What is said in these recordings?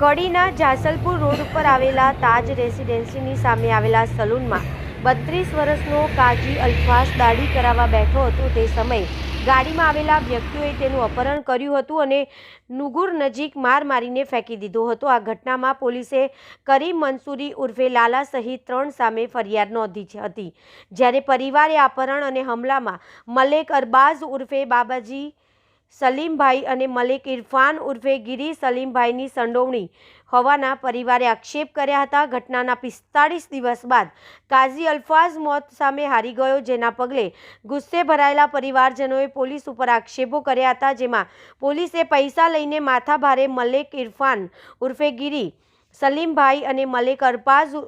કડીના જાસલપુર road ઉપર આવેલા તાજ રેસિડેન્સીની સામે આવેલા સલૂનમાં બત્રીસ વર્ષનો કાજી અલ્ફાસ દાઢી કરાવવા બેઠો હતો તે સમયે. ગાડીમાં આવેલા વ્યક્તિઓએ તેનું અપહરણ કર્યું હતું અને નુગુર નજીક માર મારીને ફેંકી દીધો હતો. આ ઘટનામાં પોલીસે કરીમ મંસૂરી ઉર્ફે લાલા સહિત ત્રણ સામે ફરિયાદ નોંધી હતી. જ્યારે પરિવારે અપહરણ અને હમલામાં મલેક અરબાઝ ઉર્ફે બાબાજી સલીમભાઈ અને મલિક ઇરફાન ઉર્ફે ગિરી સલીમભાઈની સંડોવણી હોવાના પરિવારે આક્ષેપ કર્યા હતા. ઘટનાના પિસ્તાળીસ દિવસ બાદ કાઝી અલ્ફાઝ મોત સામે હારી ગયો, જેના પગલે ગુસ્સે ભરાયેલા પરિવારજનોએ પોલીસ ઉપર આક્ષેપો કર્યા હતા, જેમાં પોલીસે પૈસા લઈને માથાભારે મલેક ઇરફાન ઉર્ફે ગીરી સલીમભાઈ અને મલેક અરબાઝ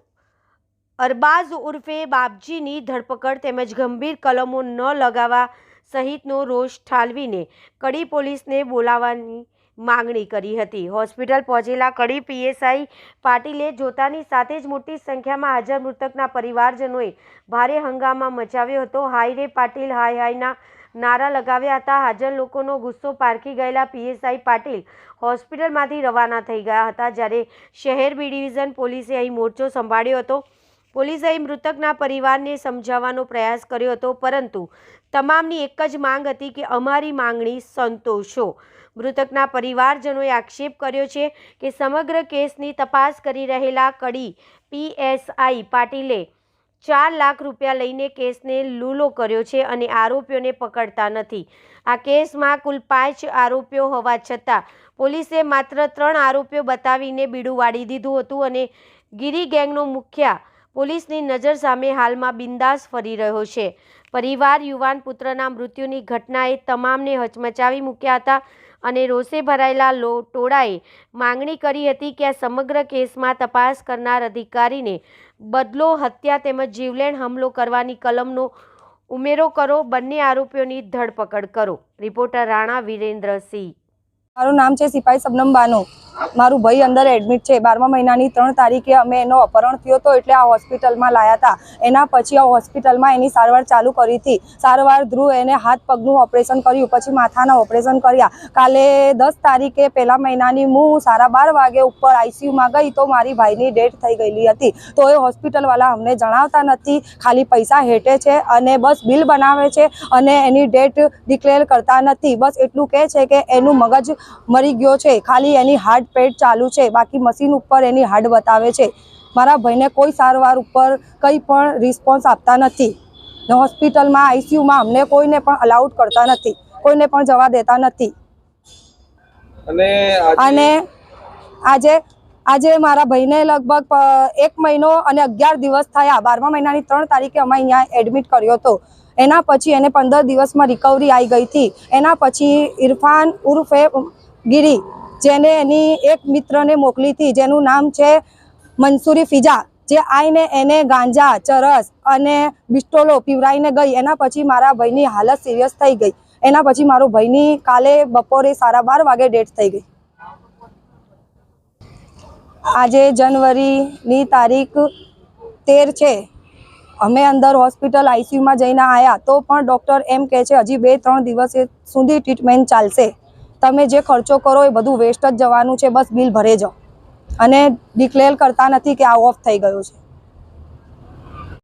અરબાઝ ઉર્ફે બાપજીની ધરપકડ તેમજ ગંભીર કલમો ન લગાવવા સહિતનો રોષ ઠાલવીને કડી પોલીસને બોલાવવાની માંગણી કરી હતી. હોસ્પિટલ પહોંચેલા કડી પીએસઆઈ પાટીલે જોતાની સાથે જ મોટી સંખ્યામાં હાજર મૃતકના પરિવારજનોએ ભારે હંગામા મચાવ્યો હતો. હાય રે પાટીલ હાય હાયના નારા લગાવ્યા હતા. હાજર લોકોનો ગુસ્સો પારખી ગયેલા પીએસઆઈ પાટીલ હોસ્પિટલમાંથી રવાના થઈ ગયા હતા. જ્યારે શહેર બી ડિવિઝન પોલીસે અહીં મોરચો સંભાળ્યો હતો. પોલીસે મૃતકના પરિવારને સમજાવવાનો પ્રયાસ કર્યો હતો, પરંતુ તમામની એક જ માંગ હતી કે અમારી માંગણી સંતોષો. મૃતકના પરિવારજનોએ આક્ષેપ કર્યો છે કે સમગ્ર કેસની તપાસ કરી રહેલા કડી પીએસઆઈ પાટીલે ચાર લાખ રૂપિયા લઈને કેસને લૂલો કર્યો છે અને આરોપીઓને પકડતા નથી. આ કેસમાં કુલ પાંચ આરોપીઓ હોવા છતાં પોલીસે માત્ર ત્રણ આરોપીઓ બતાવીને બીડું વાળી દીધું હતું અને ગિરી ગેંગનો મુખ્ય પોલીસની નજર સામે હાલમાં બિંદાસ ફરી રહ્યો છે. પરિવાર, યુવાન પુત્રના મૃત્યુની ઘટનાએ તમામને હચમચાવી મૂક્યા હતા અને રોષે ભરાયેલા લો ટોળાએ માંગણી કરી હતી કે આ સમગ્ર કેસમાં તપાસ કરનાર અધિકારીને બદલો હત્યા તેમજ જીવલેણ હુમલો કરવાની કલમનો ઉમેરો કરો. બંને આરોપીઓની ધરપકડ કરો. રિપોર્ટર રાણા વિરેન્દ્રસિંહ. મારું નામ છે સિપાઈ સબનમ બાનુ મારું ભાઈ અંદર એડમિટ છે. બારમા મહિનાની ત્રણ તારીખે અમે એનો અપહરણ થયો હતો એટલે આ હોસ્પિટલમાં લાયા હતા. એના પછી આ હોસ્પિટલમાં એની સારવાર ચાલુ કરી હતી. સારવાર ધ્રુવ એને હાથ પગનું ઓપરેશન કર્યું, પછી માથાના ઓપરેશન કર્યા. કાલે દસ તારીખે પહેલા મહિનાની હું સાડા બાર વાગે ઉપર આઈસીયુમાં ગઈ તો મારી ભાઈની ડેથ થઈ ગયેલી હતી. તો એ હોસ્પિટલવાળા અમને જણાવતા નથી, ખાલી પૈસા હેઠે છે અને બસ બિલ બનાવે છે અને એની ડેટ ડિક્લેર કરતા નથી. બસ એટલું કહે છે કે એનું મગજ મરી ગયો છે. ખાલી એની હાર્ટ પેટ ચાલુ છે. બાકી મશીન ઉપર એની હાર્ટ બતાવે છે. મારા ભાઈને કોઈ સારવાર ઉપર કંઈ પણ રિસ્પોન્સ આપતા નથી. ને હોસ્પિટલમાં આઈસીયુમાં અમને કોઈને પણ અલાઉડ કરતા નથી. કોઈને પણ જવા દેતા નથી. અને આજે આજે મારા ભાઈને લગભગ એક મહિનો અને અગિયાર દિવસ થયા. બારમા મહિનાની ત્રણ તારીખે અમે અહીંયા એડમિટ કર્યો હતો. એના પછી એને પંદર દિવસમાં રિકવરી આવી ગઈ હતી. એના પછી ઇરફાન ઉર્ફે ગીરી, જેને એની એક મિત્રને મોકલી હતી, જેનું નામ છે મંસૂરી ફિજા, જે આઈને એને ગાંજા, ચરસ અને બિસ્ટોલો પીવરાઈને ગઈ. એના પછી મારા ભાઈની હાલત સિરિયસ થઈ ગઈ. એના પછી મારો ભાઈની કાલે બપોરે સાડા બાર વાગે ડેથ થઈ ગઈ. આજે જનવરીની તારીખ તેર છે. અમે અંદર હોસ્પિટલ આઈસીયુમાં જઈને આવ્યા તો પણ ડૉક્ટર એમ કહે છે, હજી બે ત્રણ દિવસ સુધી ટ્રીટમેન્ટ ચાલશે. તમે જે ખર્ચો કરો એ બધું વેસ્ટ જ જવાનું છે, બસ બિલ ભરે જાઓ. અને ડિક્લેર કરતા નથી કે આ ઓફ થઈ ગયું છે.